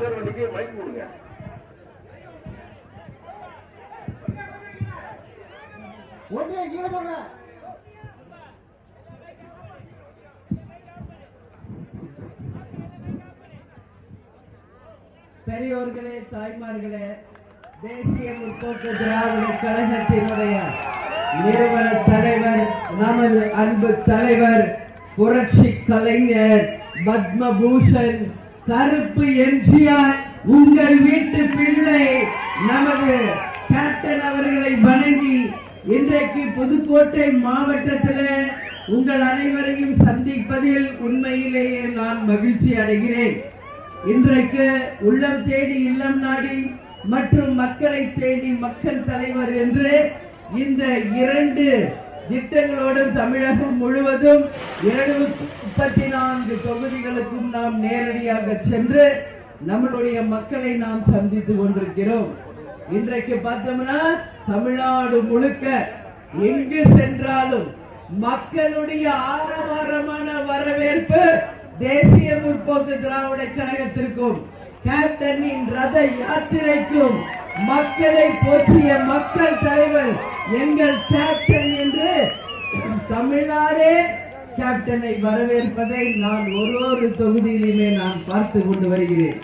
பேர் தம்பிக்கு மைக் கொடுங்க. ஒன்றே கீழே போங்க. பெரியோர்களே தாய்மார்களே தேசிய முற்போக்கு திராவிட கழகத்தினுடைய நிறுவன தலைவர் நமது அன்பு தலைவர் புரட்சி கலைஞர் பத்மபூஷன் கருப்பு எம்ஜிஆர் உங்கள் வீட்டு பிள்ளை நமது கேப்டன் அவர்களை வணங்கி இன்றைக்கு புதுக்கோட்டை மாவட்டத்தில் உங்கள் அனைவரையும் சந்திப்பதில் உண்மையிலேயே நான் மகிழ்ச்சி அடைகிறேன். இன்றைக்கு உள்ளம் தேடி இல்லம் நாடி மற்றும் மக்களை தேடி மக்கள் தலைவர் என்று இந்த இரண்டு திட்டங்களோடும் தமிழகம் முழுவதும் இருநூத்தி முப்பத்தி நான்கு தொகுதிகளுக்கும் நாம் நேரடியாக சென்று நம்மளுடைய மக்களை நாம் சந்தித்து கொண்டிருக்கிறோம். இன்றைக்கு பார்த்தோம்னா தமிழ்நாடு முழுக்க எங்கு சென்றாலும் மக்களுடைய ஆரவாரமான வரவேற்பு தேசிய முற்போக்கு திராவிட கழகத்திற்கும் கேப்டனின் ரத யாத்திரைக்கும் மக்களை போற்றிய மக்கள் தலைவர் எங்கள் கேப்டன் என்று தமிழ்நாடே கேப்டனை வரவேற்பதை நான் ஒரு ஒரு தொகுதியிலுமே நான் பார்த்து கொண்டு வருகிறேன்.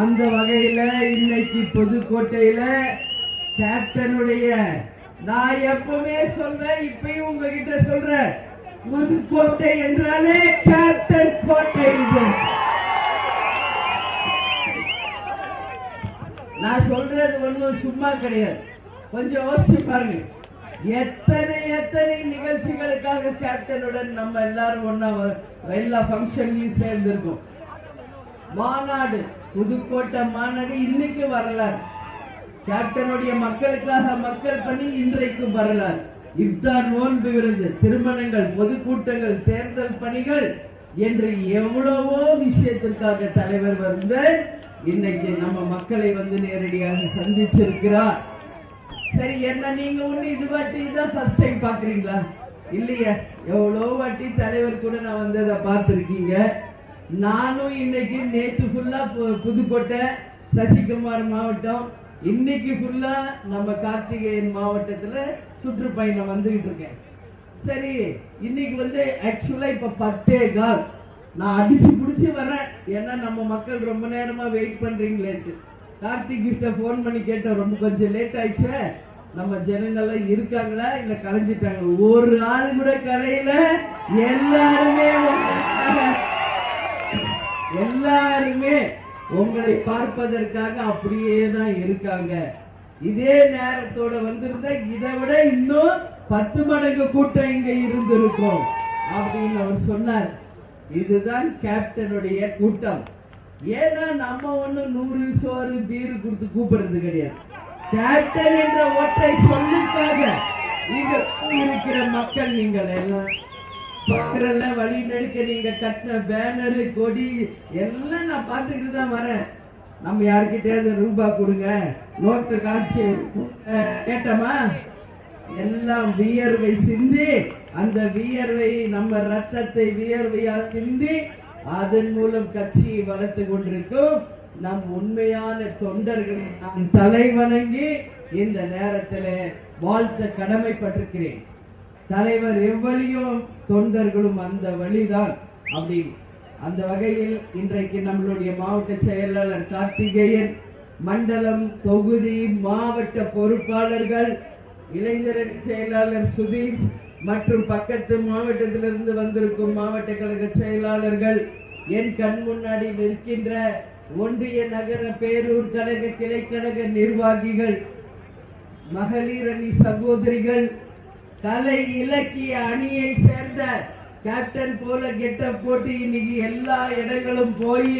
அந்த வகையில இன்னைக்கு புதுக்கோட்டையில கேப்டனுடைய நான் எப்பவுமே சொல்றேன் இப்பயும் உங்ககிட்ட சொல்றேன். புதுக்கோட்டை என்றாலே கேப்டன் கோட்டை இது. நான் சொல்றது ஒன்றும் சும்மா கிடையாது. கொஞ்சம் யோசிச்சு பாருங்க. எத்தனை எத்தனை நிகழ்ச்சிகளுக்காக கேப்டனுடன் நம்ம எல்லாரும் ஒன்னா எல்லா ஃபங்க்ஷன்லயும் சேர்ந்திருக்கோம். மாநாடு புதுக்கோட்டை மாநாடு இன்னைக்கு வரலாறு. கேப்டனுடைய மக்களுக்காக மக்கள் பணி இன்றைக்கு வரலாறு. இப்தான் நோன்பு விருந்து திருமணங்கள் பொதுக்கூட்டங்கள் தேர்தல் பணிகள் என்று எவ்வளவோ விஷயத்திற்காக தலைவர் வந்து இன்னைக்கு நம்ம மக்களை வந்து நேரடியாக சந்திச்சிருக்கிறார். சரி என்ன நீங்க ஒண்ணு இது வாட்டி தான் ஃபர்ஸ்ட் டைம் பாக்குறீங்களா? இல்லையா எவ்வளோ வாட்டி தலைவர் கூட நான் வந்து அதை பார்த்துருக்கீங்க. நானும் இன்னைக்கு நேத்து ஃபுல்லா புதுக்கோட்டை சசிகுமார் மாவட்டம். இன்னைக்கு ஃபுல்லா நம்ம கார்த்திகேயன் மாவட்டத்துல சுற்றுப்பயணம் வந்துகிட்டு இருக்கேன். சரி இன்னைக்கு வந்து ஆக்சுவலா இப்ப பத்தே கால். நான் அடிச்சு புடிச்சு வரேன் ஏன்னா நம்ம மக்கள் ரொம்ப நேரமா வெயிட் பண்றீங்களேன்ட்டு. கார்த்திக் கிட்ட போன் பண்ணி கேட்டேன் ரொம்ப கொஞ்சம் லேட் ஆயிடுச்சு. நம்ம ஜனங்கள்லாம் இருக்காங்களா? இல்ல கலைஞ்சிட்டாங்க ஒரு ஆள் கூட கலையில. எல்லாருமே எல்லாருமே உங்களை பார்ப்பதற்காக அப்படியே தான் இருக்காங்க. இதே நேரத்தோட வந்திருந்த இதை விட இன்னும் பத்து மடங்கு கூட்டம் இங்க இருந்திருக்கும் அப்படின்னு அவர் சொன்னார். இதுதான் கேப்டனுடைய கூட்டம். ஏன்னா நம்ம ஒண்ணு நூறு சோறு பீரு கொடுத்து கூப்பிடுறது கிடையாது. கேப்டன் என்ற ஒற்றை சொல்லுக்காக இங்க இருக்கிற மக்கள் நீங்கள் எல்லாம் பாக்குறல வழி நடுக்க நீங்க கட்டின பேனரு கொடி எல்லாம் நான் பார்த்துக்கிட்டு தான் வரேன். நம்ம யாருக்கிட்டே ரூபா கொடுங்க. நோட்டு காட்சி அஹ், கேட்டோமா? எல்லாம் வியர்வை சிந்தி அந்த வியர்வை நம்ம ரத்தத்தை வியர்வையால் சிந்தி அதன் மூலம் கட்சியை வளர்த்து கொண்டிருக்கும் நம் உண்மையான தொண்டர்கள் நான் தலை வணங்கி இந்த நேரத்தில் வாழ்த்த கடமைப்பட்டிருக்கிறேன். தலைவர் எவ்வளியும் தொண்டர்களும் அந்த வழிதான். அப்படி அந்த வகையில் இன்றைக்கு நம்மளுடைய மாவட்ட செயலாளர் கார்த்திகேயன் மண்டலம் தொகுதி மாவட்ட பொறுப்பாளர்கள் இளைஞரணி செயலாளர் சுதீஷ் மற்றும் பக்கத்து மாவட்டத்திலிருந்து வந்திருக்கும் மாவட்ட கழக செயலாளர்கள் என் கண் முன்னாடி நிற்கின்ற ஒன்றிய நகர பேரூர் கழக கிளைக்கழக நிர்வாகிகள் மகளிர் அணி சகோதரிகள் கலை இலக்கிய அணியை சேர்ந்த கேப்டன் போல கெட்ட போட்டு இன்னைக்கு எல்லா இடங்களும் போய்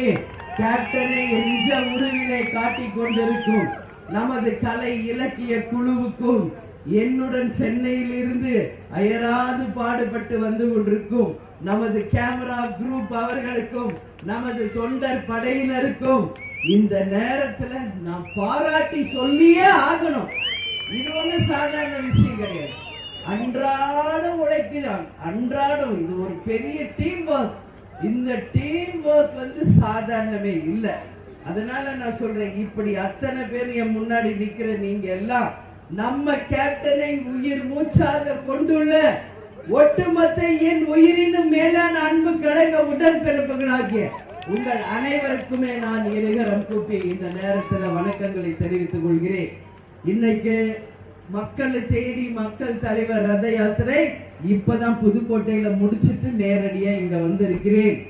கேப்டனை நிஜ உருவினை காட்டிக் கொண்டிருக்கும். நமது கலை இலக்கிய குழுவுக்கும் என்னுடன் சென்னையில் இருந்து அயராது பாடுபட்டு வந்து கொண்டிருக்கும் நமது கேமரா குரூப் அவர்களுக்கும் நமது தொண்டர் படையினருக்கும் இந்த நேரத்துல நான் பாராட்டி சொல்லியே ஆகணும். இது ஒண்ணு சாதாரண விஷயம் கிடையாது. அன்றாடம் உழைக்கிறான். அன்றாடம் இது ஒரு பெரிய டீம் ஒர்க் இந்த டீம் ஒர்க் வந்து சாதாரணமே இல்ல. அதனால நான் சொல்றேன் இப்படி அத்தனை பேர் என் முன்னாடி நிக்கிற நீங்க எல்லாம் நம்ம கேப்டனை உயிர் மூச்சாக கொண்டுள்ள ஒட்டுமொத்த என் உயிரினும் மேலான அன்பு கழக உடன்பிறப்புகளாகிய உங்கள் அனைவருக்குமே நான் இருகரம் கூப்பி இந்த நேரத்துல வணக்கங்களை தெரிவித்துக் கொள்கிறேன். இன்னைக்கு மக்களை தேடி மக்கள் தலைவர் ரத யாத்திரை இப்பதான் புதுக்கோட்டையில முடிச்சிட்டு நேரடியா இங்க வந்திருக்கிறேன்.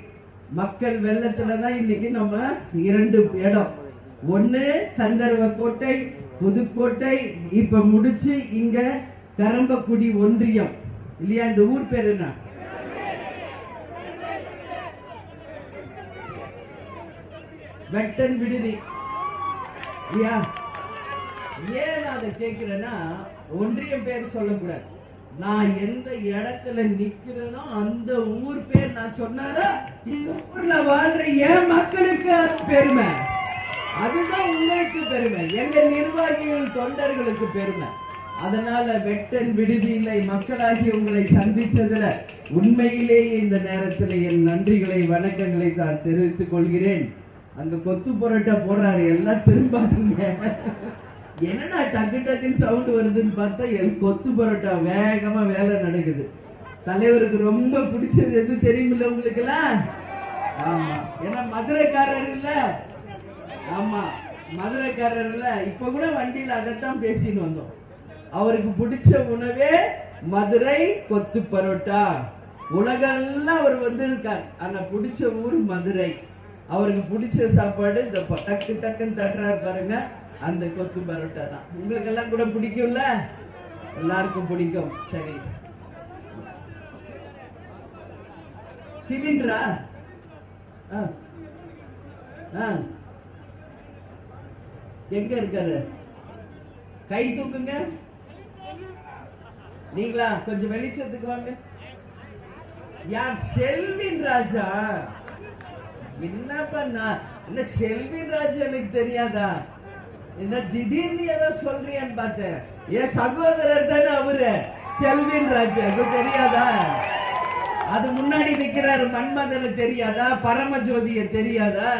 மக்கள் வெள்ளத்துலதான் இன்னைக்கு நம்ம இரண்டு இடம். ஒண்ணு தந்தர்வ கோட்டை புதுக்கோட்டை இப்ப முடிச்சு இங்க கரம்பக்குடி ஒன்றியம். இல்லையா? இந்த ஊர் பேர் என்ன? வெட்டன் விடுதி. இல்லையா? ஏன் நான் அதை கேட்கிறேன்னா ஒன்றியம் பேர் சொல்லக்கூடாது. நான் எந்த இடத்துல நிக்கிறேனோ அந்த ஊர் பேர் நான் சொன்னாரா இந்த ஊர்ல வாழ்ற என் மக்களுக்கு பெருமை. அதுதான் உங்களுக்கு பெருமை. எங்க நிர்வாகிகள் தொண்டர்களுக்கு பெருமை. அதனால வெட்டன் விடுதியில்லை மக்களாகி உங்களை சந்திச்சதுல உண்மையிலேயே இந்த நேரத்தில் என் நன்றிகளை வணக்கங்களை நான் தெரிவித்துக் கொள்கிறேன். அந்த கொத்து புரோட்டா போடுறாரு எல்லாம் திரும்பாதீங்க. என்னடா டக்கு டக்குன்னு சவுண்ட் வருதுன்னு பார்த்தா என் கொத்து பரோட்டா வேகமா வேலை நடக்குது. தலைவருக்கு ரொம்ப பிடிச்சது எது தெரியுமில்ல உங்களுக்குலாம் ஆமா. ஏன்னா மதுரைக்காரர் இல்ல. ஆமா மதுரைக்காரர்ல இப்ப கூட வண்டியில அதைத்தான் பேசின்னு வந்தோம். அவருக்கு பிடிச்ச உணவே மதுரை கொத்து பரோட்டா. உலகெல்லாம் அவர் வந்திருக்கார். ஆனா பிடிச்ச ஊர் மதுரை. அவருக்கு பிடிச்ச சாப்பாடு இந்த டக்கு டக்குன்னு தட்டுறாரு பாருங்க அந்த கொத்து பரோட்டா தான். உங்களுக்கு எல்லாம் கூட பிடிக்கும்ல? எல்லாருக்கும் பிடிக்கும். சரி. சிலிண்டரா? ஆ. ஆ. எங்க இருக்காரு? கை தூக்குங்க. நீங்களா? கொஞ்சம் வெளிச்சத்துக்கு வாங்க. யார்? செல்வின் ராஜா. என்னப்பா நான் என்ன செல்வின் ராஜா எனக்கு தெரியாதா? என்ன திடீர்னு ஏதோ சொல்றியான்னு பார்த்தேன். என் சகோதரர் தானே அவரு? செல்வின் ராஜா. அது தெரியாதா? அது முன்னாடி நிக்கிறாரு மன்மதனை தெரியாதா? பரமஜோதிய தெரியாதா?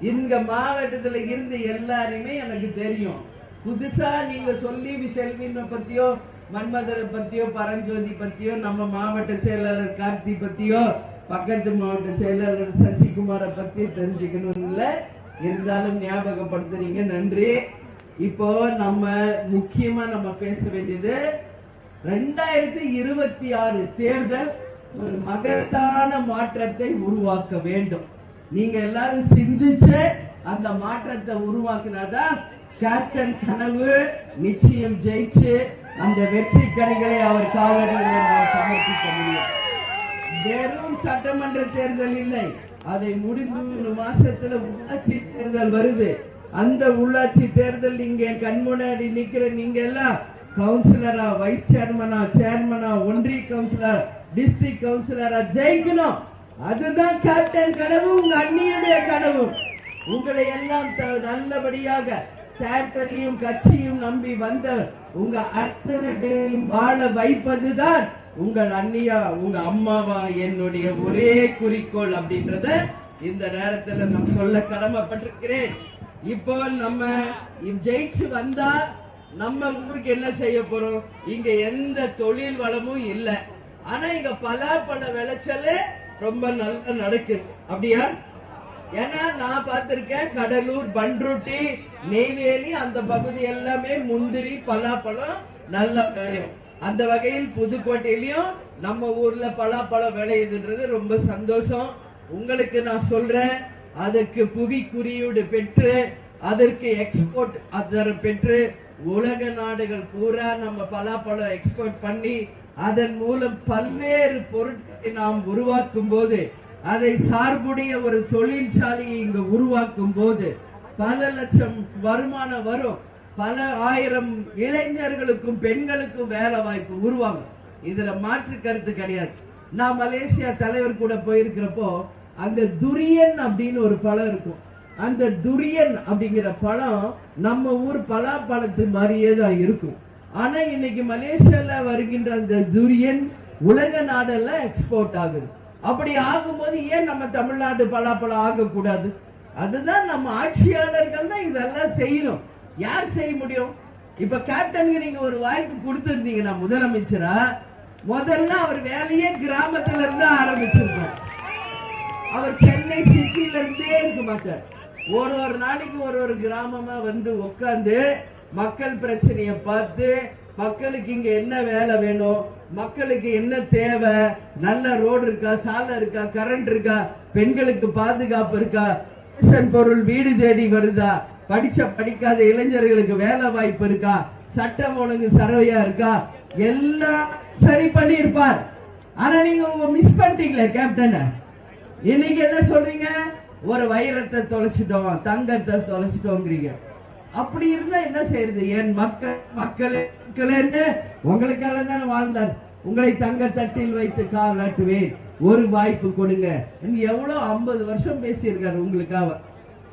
இந்த மாவட்டத்துல இருந்து எல்லாரையுமே எனக்கு தெரியும். புதுசா நீங்க சொல்லி செல்வினை பத்தியோ மன்மதரை பத்தியோ பரஞ்சோதி பத்தியோ நம்ம மாவட்ட செயலாளர் கார்த்தி பத்தியோ பக்கத்து மாவட்ட செயலாளர் சசிகுமாரை பத்தி தெரிஞ்சுக்கணும் இல்ல இருந்தாலும் ஞாபகப்படுத்துறீங்க. நன்றி. இப்போ நம்ம முக்கியமா நம்ம பேச வேண்டியது ரெண்டாயிரத்தி இருபத்தி ஆறு தேர்தல் ஒரு மகத்தான மாற்றத்தை உருவாக்க வேண்டும். நீங்க எல்லாரும் சிந்திச்சு அந்த மாற்றத்தை உருவாக்குனாதான் கேப்டன் கனவு. நிச்சயம் ஜெயிச்சு அந்த வெற்றி கனிகளை அவர் காவலர்கள் சமர்ப்பிக்க முடியும். வெறும் சட்டமன்ற தேர்தல் இல்லை அதை முடிந்து ஒரு மாசத்துல உள்ளாட்சி தேர்தல் வருது. அந்த உள்ளாட்சி தேர்தல் நீங்க என் கண் முன்னாடி நிக்கிற நீங்க எல்லாம் கவுன்சிலரா வைஸ் சேர்மனா சேர்மனா ஒன்றிய கவுன்சிலர் டிஸ்ட்ரிக்ட் கவுன்சிலரா ஜெயிக்கணும். அதுதான் கேப்டன் கனவு உங்க அண்ணியுடைய கனவு. உங்களை எல்லாம் நல்லபடியாக கேப்டனையும் கட்சியும் நம்பி வந்த உங்க அத்தனை வாழ வைப்பதுதான் உங்கள் அண்ணியா உங்க அம்மாவா என்னுடைய ஒரே குறிக்கோள் அப்படின்றத இந்த நேரத்துல நான் சொல்ல கடமைப்பட்டிருக்கிறேன். இப்போ நம்ம ஜெயிச்சு வந்தா நம்ம ஊருக்கு என்ன செய்ய போறோம்? இங்க எந்த தொழில் வளமும் இல்ல. ஆனா இங்க பலாப்பழ விளைச்சல் ரொம்ப நல்லா நடக்குது அப்படியா? ஏன்னா நான் பார்த்திருக்கேன் கடலூர் பண்ருட்டி நெய்வேலி அந்த பகுதி எல்லாமே முந்திரி பலாப்பழம் நல்லா விளையும் அந்த வகையில் புதுக்கோட்டையிலயும் நம்ம ஊர்ல பலாப்பழம் விளையுதுன்றது ரொம்ப சந்தோஷம். உங்களுக்கு நான் சொல்றேன் அதுக்கு புவி குறியீடு பெற்று அதற்கு எக்ஸ்போர்ட் அதர் பெற்று உலக நாடுகள் பூரா நம்ம பலாப்பழம் எக்ஸ்போர்ட் பண்ணி அதன் மூலம் பல்வேறு பொருட்களை நாம் உருவாக்கும் போது அதை சார்புடைய ஒரு தொழிற்சாலையை இங்கு உருவாக்கும் போது பல லட்சம் வருமானம் வரும். பல ஆயிரம் இளைஞர்களுக்கும் பெண்களுக்கும் வேலை வாய்ப்பு உருவாகும். இதுல மாற்று கருத்து கிடையாது. நான் மலேசியா தலைவர் கூட போயிருக்கிறப்போ அந்த துரியன் அப்படின்னு ஒரு பழம் இருக்கும். அந்த துரியன் அப்படிங்கிற பழம் நம்ம ஊர் பலாப்பழத்து மாதிரியே தான் இருக்கும். ஆனா இன்னைக்கு மலேசியால வருகின்ற அந்த துரியன் உலக நாடெல்லாம் எக்ஸ்போர்ட் ஆகுது. அப்படி ஆகும்போது ஏன் நம்ம தமிழ்நாடு பலாப்பழம் ஆகக்கூடாது? அதுதான் நம்ம ஆட்சியாளர்கள் தான் இதெல்லாம் செய்யணும். யார் செய்ய முடியும்? இப்ப கேப்டனுக்கு நீங்க ஒரு வாய்ப்பு கொடுத்திருந்தீங்கன்னா முதலமைச்சரா முதல்ல அவர் வேலையே கிராமத்துல இருந்து ஆரம்பிச்சிருக்கோம் அவர் சென்னை சிட்டில இருந்தே இருக்க மாட்டார். ஒரு ஒரு நாளைக்கு ஒரு ஒரு கிராமமா வந்து உட்காந்து மக்கள் பிரச்சனைய பார்த்து மக்களுக்கு இங்க என்ன வேலை வேணும்? மக்களுக்கு என்ன தேவை? நல்ல ரோடு இருக்கா? சாலை இருக்கா? கரண்ட் இருக்கா? பெண்களுக்கு பாதுகாப்பு இருக்கா? ரேஷன் பொருள் வீடு தேடி வருதா? படிச்ச படிக்காத இளைஞர்களுக்கு வேலை வாய்ப்பு இருக்கா? சட்டம் ஒழுங்கு சரவையா இருக்கா? எல்லாம் சரி பண்ணி இருப்பார் ஆனா நீங்க உங்க மிஸ் பண்ணிட்டீங்களே கேப்டன் இன்னைக்கு என்ன சொல்றீங்க? ஒரு வைரத்தை தொலைச்சிட்டோம் தங்கத்தை தொலைச்சிட்டோங்கிறீங்க. அப்படி இருந்தா என்ன செய்யறது? என் மக்கள் மக்களே மக்களே உங்களுக்காக தானே வாழ்ந்தார். உங்களை தங்க தட்டில் வைத்து கால் நட்டுவேன் ஒரு வாய்ப்பு கொடுங்க. எவ்வளவு ஐம்பது வருஷம் பேசியிருக்காரு உங்களுக்காக.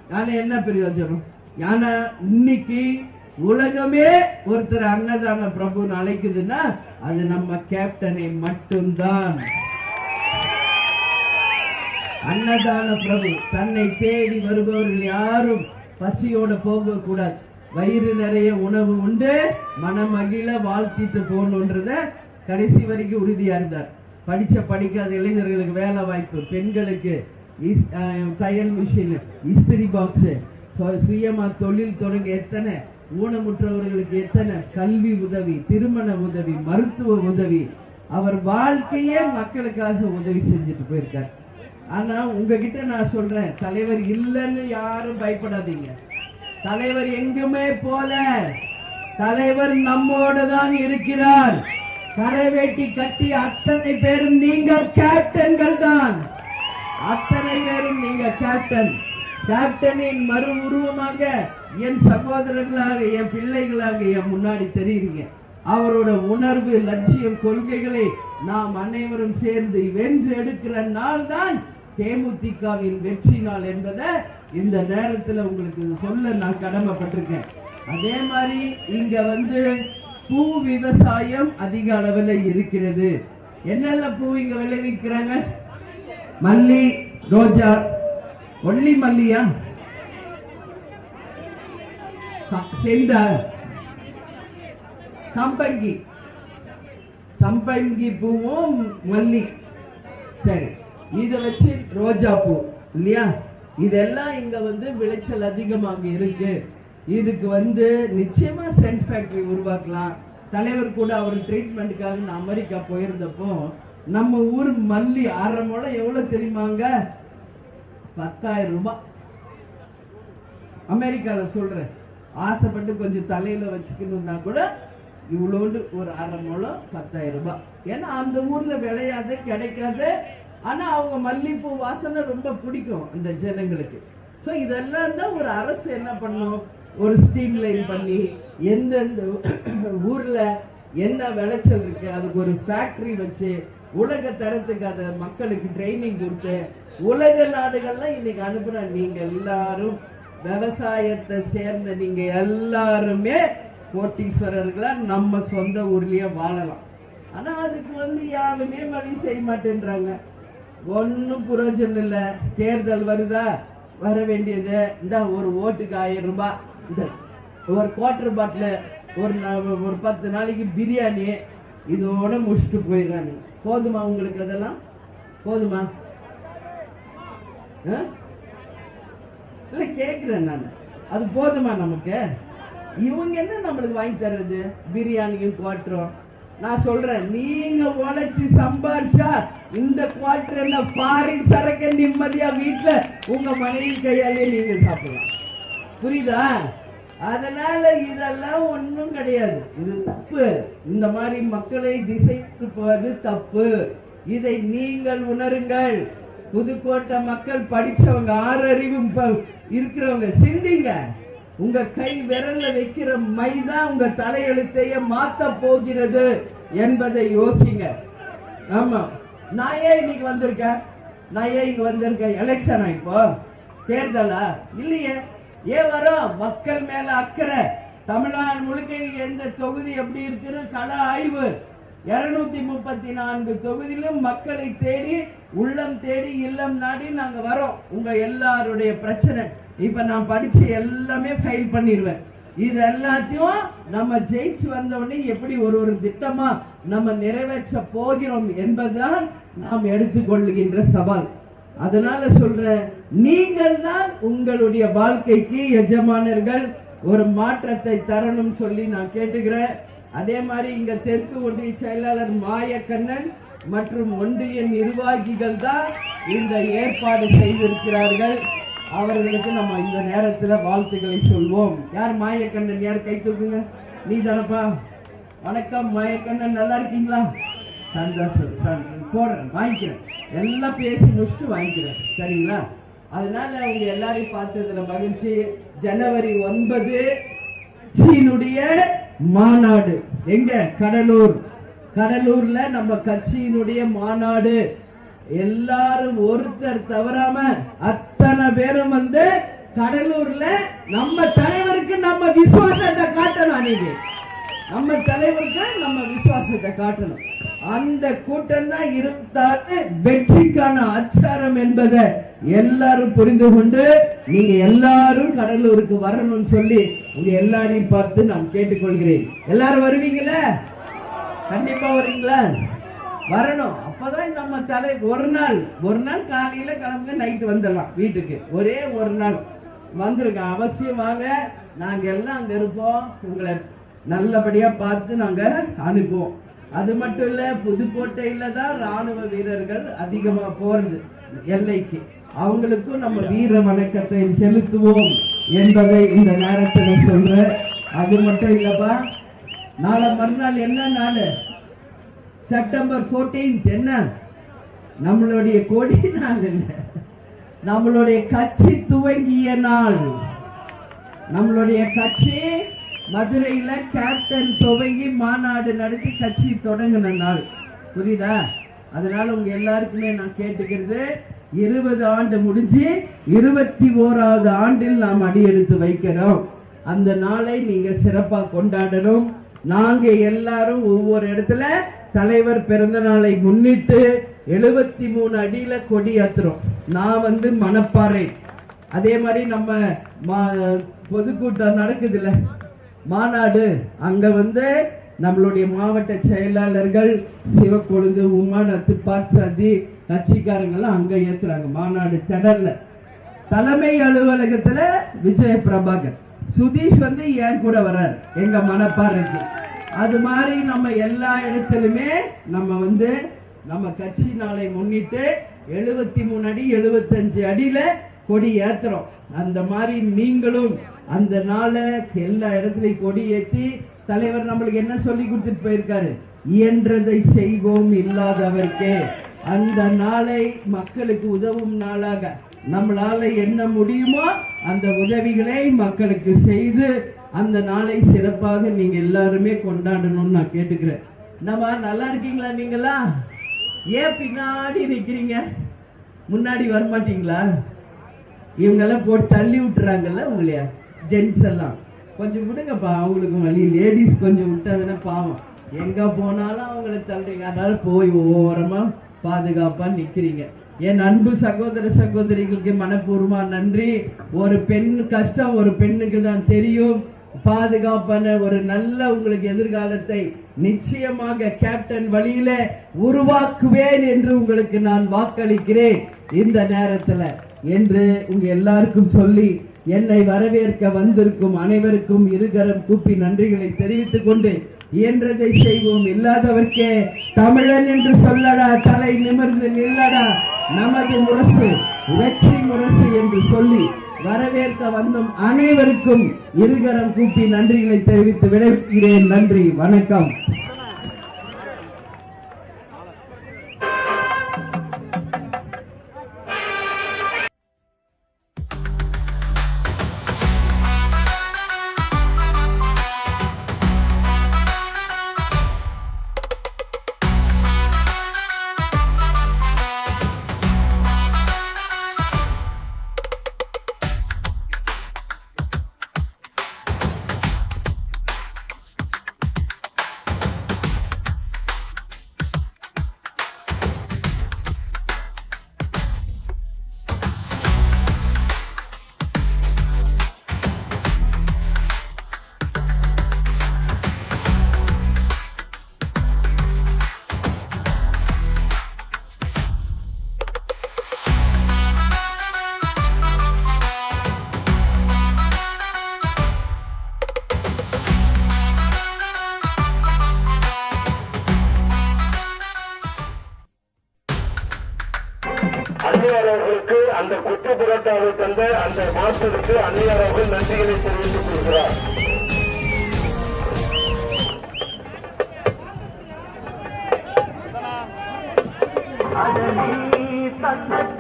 நான் என்ன பிரயோஜனம் ஆனா இன்னைக்கு உலகமே ஒருத்தர் அன்னதான பிரபுன்னு அழைக்குதுன்னா அது நம்ம கேப்டனை மட்டும்தான். அன்னதான பிரபு தன்னை தேடி வருபவர்கள் யாரும் பசியோட போக கூடாது வயிறு நிறைய உணவு உண்டு மனமகிழ வாழ்த்திட்டு போகணுன்றத கடைசி வரைக்கும் உறுதியா இருந்தார். படிச்ச படிக்காத இளைஞர்களுக்கு வேலை வாய்ப்பு பெண்களுக்கு இஸ்- தையல் மிஷின் இஸ்திரி பாக்ஸ் சுயமா தொழில் தொடங்க எத்தனை ஊனமுற்றவர்களுக்கு எத்தனை கல்வி உதவி திருமண உதவி மருத்துவ உதவி அவர் வாழ்க்கையே மக்களுக்காக உதவி செஞ்சுட்டு போயிருக்கார். ஆனா உங்ககிட்ட நான் சொல்றேன் தலைவர் இல்லைன்னு யாரும் பயப்படாதீங்க. தலைவர் எங்குமே போல. தலைவர் நம்மோட தான் இருக்கிறார். கரைவேட்டி கட்டி அத்தனை பேரும் நீங்க கேப்டன்கள் தான். அத்தனை பேரும் நீங்க கேப்டன். கேப்டனின் மறு உருவமாக என் சகோதரர்களாக என் பிள்ளைகளாக என் முன்னாடி தெரியுறீங்க. அவரோட உணர்வு லட்சியம் கொள்கைகளை நாம் அனைவரும் சேர்ந்து வென்று எடுக்கிற நாள் தான் தேமுதிகவின் வெற்றி நாள் என்பதை இந்த நேரத்துல உங்களுக்கு சொல்ல நான் கடமைப்பட்டிருக்கேன். அதே மாதிரி இங்க வந்து பூ விவசாயம் அதிக அளவில் இருக்கிறது. என்னென்ன பூ இங்க விளைவிக்கிறாங்க? மல்லி ரோஜா. ஒன்லி மல்லியா? ச- செண்டா. சம்பங்கி. சம்பங்கி பூவும் மல்லி. சரி. இதை வச்சு ரோஜா பூ இல்லையா? இதெல்லாம் இங்க வந்து விளைச்சல் அதிகமாக இருக்கு. இதுக்கு வந்து நிச்சயமா சென்ட் ஃபேக்டரி உருவாக்கலாம். தலைவர் கூட அவர் ட்ரீட்மெண்ட்டுக்காக நான் அமெரிக்கா போயிருந்தப்போ நம்ம ஊர் மல்லி அரை முளம் எவ்வளவு தெரியுமாங்க? பத்தாயிரம் ரூபாய். அமெரிக்கால சொல்றேன். ஆசைப்பட்டு கொஞ்சம் தலையில வச்சுக்கணும்னா கூட இவ்வளோண்டு ஒரு அரை முழம் பத்தாயிரம் ரூபாய். ஏன்னா அந்த ஊர்ல விளையாது கிடைக்காது. ஆனா அவங்க மல்லிப்பூ வாசனை ரொம்ப பிடிக்கும் அந்த ஜனங்களுக்கு. சோ இதெல்லாம் தான் ஒரு அரசு என்ன பண்ணும்? ஒரு ஸ்ட்ரீம் லைன் பண்ணி எந்தெந்த ஊர்ல என்ன விளைச்சல் இருக்கு? அதுக்கு ஒரு ஃபேக்டரி வச்சு உலக தரத்துக்கு அதை மக்களுக்கு ட்ரைனிங் கொடுத்து உலக நாடுகள்லாம் இன்னைக்கு அனுப்புற நீங்க எல்லாரும் விவசாயத்தை சேர்ந்த நீங்க எல்லாருமே கோட்டீஸ்வரர்களா நம்ம சொந்த ஊர்லயே வாழலாம். ஆனா அதுக்கு வந்து யாருமே வழி செய்ய மாட்டேன்றாங்க. ஒன்னும் புரோஜனம் இல்ல. தேர்தல் வருதா? வர வேண்டியது. இந்த ஒரு ஓட்டுக்கு ஆயிரம் ரூபாய். இந்த ஒரு குவார்டர் பாட்டில் ஒரு நா- ஒரு பத்து நாளைக்கு பிரியாணி. இதோட முடிச்சுட்டு போயிடுறாங்க. போதுமா உங்களுக்கு அதெல்லாம்? போதுமா? ஆ? இல்ல கேக்குறேன் நான். அது போதுமா நமக்கு? இவங்க என்ன நம்மளுக்கு வாங்கி தர்றது? பிரியாணியும் குவாட்டரும் நான் சொல்றேன் நீங்க உழைச்சு சம்பாரிச்சா இந்த குவாட்டர் என்ன பாரின் சரக்கு நிம்மதியா வீட்டுல உங்க மனைவி கையாலே நீங்க சாப்பிடலாம். புரியுதா? அதனால இதெல்லாம் ஒண்ணும் கிடையாது. இது தப்பு. இந்த மாதிரி மக்களை திசை திருப்புவது தப்பு. இதை நீங்கள் உணருங்கள். புதுக்கோட்டை மக்கள் படிச்சவங்க ஆறறிவு இருக்கிறவங்க சிந்திங்க. உங்க கை விரல்ல வைக்கிற மைதான் உங்க தலையெழுத்தையே மாத்த போகிறது என்பதை யோசிங்க. ஆமா. நான் ஏன் இன்னைக்கு வந்திருக்கேன்? நான் ஏன் இங்க வந்திருக்கேன்? எலெக்ஷனா இப்போ? தேர்தலா? இல்லையே. ஏன் வரும் மக்கள் மேல அக்கறை. தமிழ்நாடு முழுக்க இன்னைக்கு எந்த தொகுதி எப்படி இருக்குன்னு கள ஆய்வு. இருநூத்தி முப்பத்தி நான்கு தொகுதியிலும் மக்களை தேடி உள்ளம் தேடி இல்லம் நாடி நாங்க வரோம் உங்க எல்லாருடைய பிரச்சனை. இப்ப நான் படிச்சு எல்லாமே ஃபைல் பண்ணிடுவேன் இது எல்லாத்தையும் நம்ம ஜெயிச்சு வந்தவொடனே எப்படி ஒரு ஒரு திட்டமா நம்ம நிறைவேற்ற போகிறோம் என்பதுதான் நாம் எடுத்துக்கொள்ளுகின்ற சவால். அதனால சொல்ற நீங்கள் தான் உங்களுடைய வாழ்க்கைக்கு எஜமானர்கள் ஒரு மாற்றத்தை தரணும் சொல்லி நான் கேட்டுக்கிறேன். அதே மாதிரி இங்க தெற்கு ஒன்றிய செயலாளர் மாயக்கண்ணன் மற்றும் ஒன்றிய நிர்வாகிகள் தான் இந்த ஏற்பாடு செய்திருக்கிறார்கள். அவர்களுக்கு நம்ம இந்த நேரத்தில் வாழ்த்துக்களை சொல்வோம். யார் மாயக்கண்ணன்? யார் கை தூக்குங்க? நீ தானப்பா? வணக்கம் மாயக்கண்ணன். நல்லா இருக்கீங்களா? சந்தோஷம் சந்தோஷம். போடுறேன் வாங்கிக்கிறேன். எல்லாம் பேசி முடிச்சுட்டு வாங்கிக்கிறேன். சரிங்களா? அதனால அவங்க எல்லாரையும் பார்த்ததுல மகிழ்ச்சி. ஜனவரி ஒன்பது கட்சியினுடைய மாநாடு. எங்க? கடலூர். கடலூர்ல நம்ம கட்சியினுடைய மாநாடு. எல்லாரும் ஒருத்தர் தவறாம அத்தனை பேரும் வந்து கடலூர்ல நம்ம தலைவருக்கு நம்ம விசுவாசத்தை காட்டணும் அன்னைக்கு. நம்ம தலைவருக்கு நம்ம விசுவாசத்தை காட்டணும். அந்த கூட்டம் தான் இருபத்தாறு வெற்றிக்கான அச்சாரம் என்பதை எல்லாரும் புரிந்து கொண்டு நீங்க எல்லாரும் கடலூருக்கு வரணும்னு சொல்லி உங்க எல்லாரையும் பார்த்து நான் கேட்டுக்கொள்கிறேன். எல்லாரும் வருவீங்களா? கண்டிப்பா வரீங்களா வரணும். அப்பதான் நம்ம தலை ஒரு நாள் ஒரு நாள் காலையில கிளம்புங்க நைட்டு வந்துடலாம் வீட்டுக்கு. ஒரே ஒரு நாள். வந்திருக்க அவசியமாக நாங்க எல்லாம் அங்க இருப்போம். உங்களை நல்லபடியா பார்த்து நாங்க அனுப்புவோம். அது மட்டும் இல்ல புதுக்கோட்டையில தான் ராணுவ வீரர்கள் அதிகமா போறது எல்லைக்கு. அவங்களுக்கும் நம்ம வீர வணக்கத்தை செலுத்துவோம் என்பதை இந்த நேரத்தில் சொல்றேன். அது மட்டும் இல்லப்பா நாளை மறுநாள் என்ன நாள்? செப்டம்பர் 14th என்ன? நம்மளுடைய கொடி நாள் இல்லை நம்மளுடைய கட்சி துவங்கிய நாள். நம்மளுடைய கட்சி மதுரையில கேப்டன் துவங்கி மாநாடு நடத்தி கட்சி தொடங்கின நாள். புரியுதா? அதனால உங்க எல்லாருக்குமே நான் கேட்டுக்கிறது இருபது ஆண்டு முடிஞ்சு இருபத்தி ஓராவது ஆண்டில் நாம் அடியெடுத்து வைக்கிறோம் அந்த நாளை நீங்க சிறப்பா கொண்டாடணும். நாங்க எல்லாரும் ஒவ்வொரு இடத்துல தலைவர் பிறந்த நாளை முன்னிட்டு எழுபத்தி மூணு அடியில கொடி ஏத்துறோம். நான் வந்து மணப்பாறை. அதே மாதிரி நம்ம மா- பொதுக்கூட்டம் நடக்குதுல்ல. மாநாடு அங்க வந்து நம்மளுடைய மாவட்ட செயலாளர்கள் சிவக்கொழுந்து உமானத்து பார்சாதி கட்சிக்காரங்க எல்லாம் அங்க ஏத்துறாங்க. மாநாடு திடல்ல. தலைமை அலுவலகத்துல விஜய பிரபாகர் சுதீஷ் வந்து என் கூட வர்றார். எங்க மனப்பாறைக்கு அது மாதிரி நம்ம எல்லா இடத்துலயுமே நம்ம வந்து நம்ம கட்சி நாளை முன்னிட்டு எழுபத்தி மூணு அடி எழுபத்தஞ்சு அடியில கொடி ஏத்துறோம். அந்த மாதிரி நீங்களும் அந்த நாளை எல்லா இடத்துலையும் கொடி ஏத்தி தலைவர் நம்மளுக்கு என்ன சொல்லி கொடுத்துட்டு போயிருக்காரு? இயன்றதை செய்வோம் இல்லாதவர்க்கே. அந்த நாளை மக்களுக்கு உதவும் நாளாக நம்மளால என்ன முடியுமோ அந்த உதவிகளை மக்களுக்கு செய்து அந்த நாளை சிறப்பாக நீங்க எல்லாருமே கொண்டாடணும்னு நான் கேட்டுக்கிறேன். நம்ம நல்லா இருக்கீங்களா நீங்களா? ஏன் பின்னாடி நிக்கிறீங்க? முன்னாடி வரமாட்டீங்களா? இவங்கெல்லாம் போட்டு தள்ளி விட்டுறாங்கல்ல உங்களைய? ஜென்ஸ் எல்லாம். கொஞ்சம் விடுங்கப்பா அவங்களுக்கும் வழி லேடிஸ் கொஞ்சம் விட்டதுன்னா பாவம். எங்க போனாலும் அவங்கள தள்ளுறீங்க. அதனால போய் ஓரமா பாதுகாப்பா நிக்கிறீங்க. என் அன்பு சகோதர சகோதரிகளுக்கு மனப்பூர்வமா நன்றி. ஒரு பெண் கஷ்டம் ஒரு பெண்ணுக்கு தான் தெரியும். பாதுகாப்பான ஒரு நல்ல உங்களுக்கு எதிர்காலத்தை நிச்சயமாக கேப்டன் வழியில உருவாக்குவேன் என்று உங்களுக்கு நான் வாக்களிக்கிறேன். இந்த நேரத்துல என்று உங்க எல்லாருக்கும் சொல்லி என்னை வரவேற்க வந்திருக்கும் அனைவருக்கும் இருகரம் கூப்பி நன்றிகளை தெரிவித்துக் கொண்டு இயன்றதை செய்வோம். இல்லாதவர்க்கே தமிழன் என்று சொல்லடா தலை நிமிர்ந்து நில்லடா. நமது முரசு வெற்றி முரசு என்று சொல்லி வரவேற்க வந்தும் அனைவருக்கும் இருகரம் கூப்பி நன்றிகளை தெரிவித்து விடைபெறுகிறேன். நன்றி வணக்கம். அந்த குத்து புரட்டாவை தந்த அந்த மாற்றத்துக்கு அன்னையார் நன்றிகளை தெரிவித்துக் கொள்கிறார். அதனை தந்த